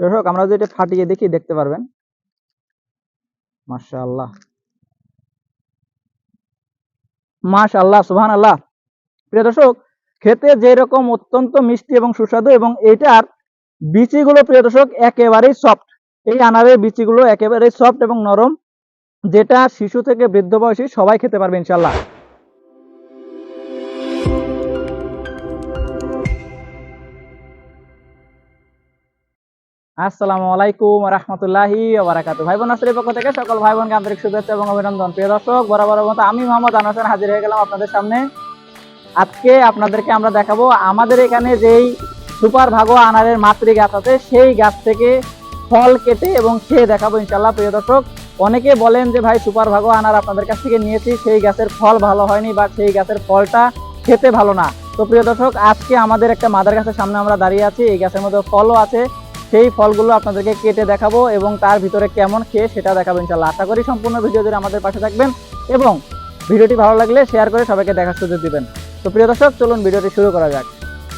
দর্শক আমরা যদি এটা ফাটিয়ে দেখি, দেখতে পারবেন। মাশাআল্লাহ। সুবহানাল্লাহ। প্রিয় দর্শক, খেতে যেরকম অত্যন্ত মিষ্টি এবং সুস্বাদু এবং এটার বিচিগুলো, প্রিয় দর্শক, একেবারেই সফট এই আনারের বিচিগুলো একেবারেই সফট এবং নরম, যেটা শিশু থেকে বৃদ্ধ বয়সী সবাই খেতে পারবে ইনশাল্লাহ আসসালামু আলাইকুম রহমতুল্লাহি ওবারাকাতু ভাই বোন আসরের পক্ষ থেকে সকল ভাই বোনকে আন্তরিক শুভেচ্ছা এবং অভিনন্দন। প্রিয় দর্শক বরাবর মতো আমি মোহাম্মদ আনাস হোসেন হাজির হয়ে গেলাম আপনাদের সামনে। আজকে আপনাদেরকে আমরা দেখাবো আমাদের এখানে যেই সুপার ভাগো আনারের মাতৃ গাছ আছে, সেই গাছ থেকে ফল কেটে এবং খেয়ে দেখাবো ইনশাল্লাহ প্রিয় দর্শক। অনেকে বলেন যে, ভাই, সুপার ভাগো আনার আপনাদের কাছ থেকে নিয়েছি, সেই গাছের ফল ভালো হয়নি বা সেই গাছের ফলটা খেতে ভালো না। তো প্রিয় দর্শক, আজকে আমাদের একটা মাদার গাছের সামনে আমরা দাঁড়িয়ে আছি, এই গাছের মধ্যে ফলও আছে। সেই ফলগুলো আপনাদেরকে কেটে দেখাবো এবং তার ভিতরে কেমন খেয়ে সেটা দেখাবো ইনশাল্লাহ আশা করি সম্পূর্ণ ভিডিও জুড়ে আমাদের পাশে থাকবেন এবং ভিডিওটি ভালো লাগলে শেয়ার করে সবাইকে দেখার সুযোগ দিবেন। তো প্রিয় দর্শক, চলুন ভিডিওটি শুরু করা যাক।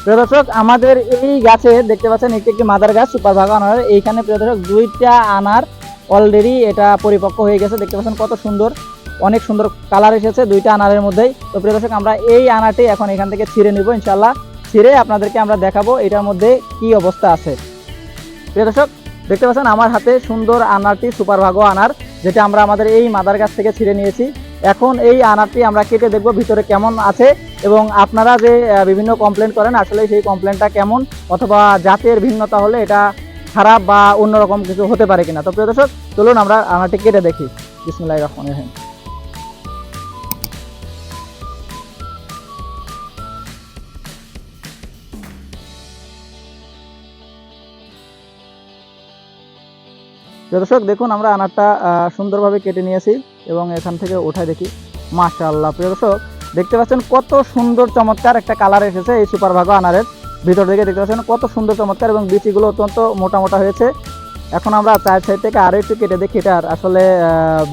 প্রিয় দর্শক, আমাদের এই গাছে দেখতে পাচ্ছেন একটি একটি মাদার গাছ, সুপার ভাগা আনার। এইখানে প্রিয় দর্শক, দুইটা আনার অলরেডি এটা পরিপক্ক হয়ে গেছে। দেখতে পাচ্ছেন কত সুন্দর, অনেক সুন্দর কালার এসেছে দুইটা আনারের মধ্যেই। তো প্রিয় দর্শক, আমরা এই আনাটি এখন এখান থেকে ছিঁড়ে নিব ইনশাল্লাহ ছিঁড়ে আপনাদেরকে আমরা দেখাবো এটার মধ্যে কি অবস্থা আছে। প্রিয় দর্শক, দেখতে পাচ্ছেন আমার হাতে সুন্দর আনারটি সুপার ভাগো আনার, যেটা আমরা আমাদের এই মাদার গাছ থেকে ছিঁড়ে নিয়েছি। এখন এই আনারটি আমরা কেটে দেখব ভিতরে কেমন আছে এবং আপনারা যে বিভিন্ন কমপ্লেন করেন, আসলে সেই কমপ্লেনটা কেমন অথবা জাতের ভিন্নতা হলে এটা খারাপ বা অন্যরকম কিছু হতে পারে কিনা। তো প্রিয় দর্শক, চলুন আমরা আনারটি কেটে দেখি। বিসমুল্লাহ রহমান রহিম। দর্শক, দেখুন আমরা আনারটা সুন্দরভাবে কেটে নিয়েছি এবং এখান থেকে উঠাই দেখি। মাশাআল্লাহ, প্রিয় দর্শক, দেখতে পাচ্ছেন কত সুন্দর চমৎকার একটা কালার এসেছে এই সুপার ভাগো আনারের। ভিতর থেকে দেখতে পাচ্ছেন কত সুন্দর চমৎকার এবং বিচিগুলো অত্যন্ত মোটা মোটা হয়েছে। এখন আমরা চার সাইড থেকে আরও একটু কেটে দেখি এটার আসলে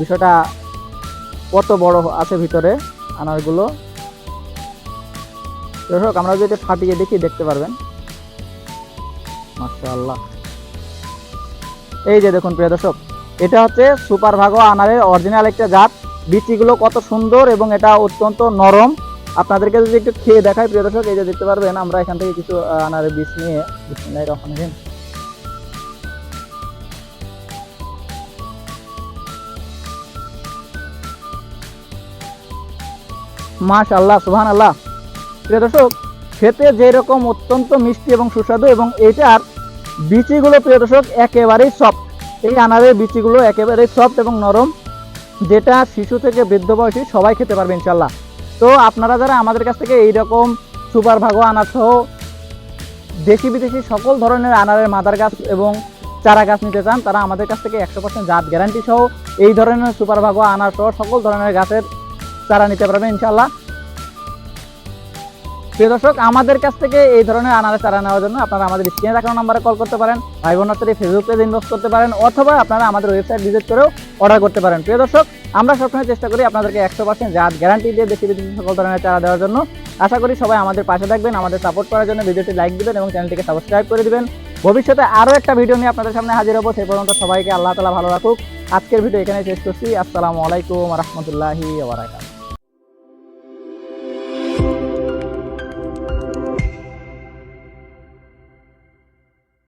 বিষয়টা কত বড় আছে ভিতরে আনারগুলো। দর্শক, আমরা যদি ফাটিয়ে দেখি, দেখতে পারবেন। মাশাআল্লাহ। এই যে দেখুন, প্রিয় দর্শক, এটা হচ্ছে সুপার ভাগো আনারের অরিজিনাল একটা জাত। বিচিগুলো কত সুন্দর এবং এটা অত্যন্ত নরম। আপনাদেরকে যদি একটু খেয়ে দেখাই, প্রিয় দর্শক, এই যে দেখতে পারবেন, আমরা এখান থেকে কিছু আনারের বীজ নিয়ে রহমানির রহিম। মাশাআল্লাহ, সুবহানাল্লাহ। প্রিয় দর্শক, খেতে যেরকম অত্যন্ত মিষ্টি এবং সুস্বাদু এবং এটার বিচিগুলো প্রিয় দর্শক, একেবারেই সফট এই আনারের বিচিগুলো একেবারেই সফট এবং নরম, যেটা শিশু থেকে বৃদ্ধ বয়সী সবাই খেতে পারবে ইনশাল্লাহ তো আপনারা যারা আমাদের কাছ থেকে এই রকম সুপার ভাগো আনার সহ দেশি বিদেশি সকল ধরনের আনারের মাদার গাছ এবং চারা গাছ নিতে চান, তারা আমাদের কাছ থেকে একশো পার্সেন্ট জাত গ্যারান্টি সহ এই ধরনের সুপার ভাগো আনার সহ সকল ধরনের গাছের চারা নিতে পারবেন ইনশাল্লাহ প্রিয় দর্শক, আমাদের কাছ থেকে এই ধরনের আনারের চারা নেওয়ার জন্য আপনারা আমাদের স্ক্রিনে দেখানো নাম্বারে কল করতে পারেন, ভাই বোন সাথে ফেসবুক পেজ ইনবক্স করতে পারেন, অথবা আপনারা আমাদের ওয়েবসাইট ভিজিট করেও অর্ডার করতে পারেন। প্রিয় দর্শক, আমরা সবসময় চেষ্টা করি আপনাদেরকে একশো পার্সেন্ট জাত গ্যারান্টি দিয়ে বিদেশি সকল ধরনের চারা দেওয়ার জন্য। আশা করি সবাই আমাদের পাশে থাকবেন, আমাদের সাপোর্ট করার জন্য ভিডিওটি লাইক দিবেন এবং চ্যানেলটিকে সাবস্ক্রাইব করে দিবেন। ভবিষ্যতে আরও একটা ভিডিও নিয়ে আপনাদের সামনে হাজির হব সেই পর্যন্ত সবাইকে আল্লাহ তালা ভালো রাখুক। আজকের ভিডিও এখানে শেষ করছি। আসসালামু আলাইকুম রহমতুল্লাহি ওবরাকাত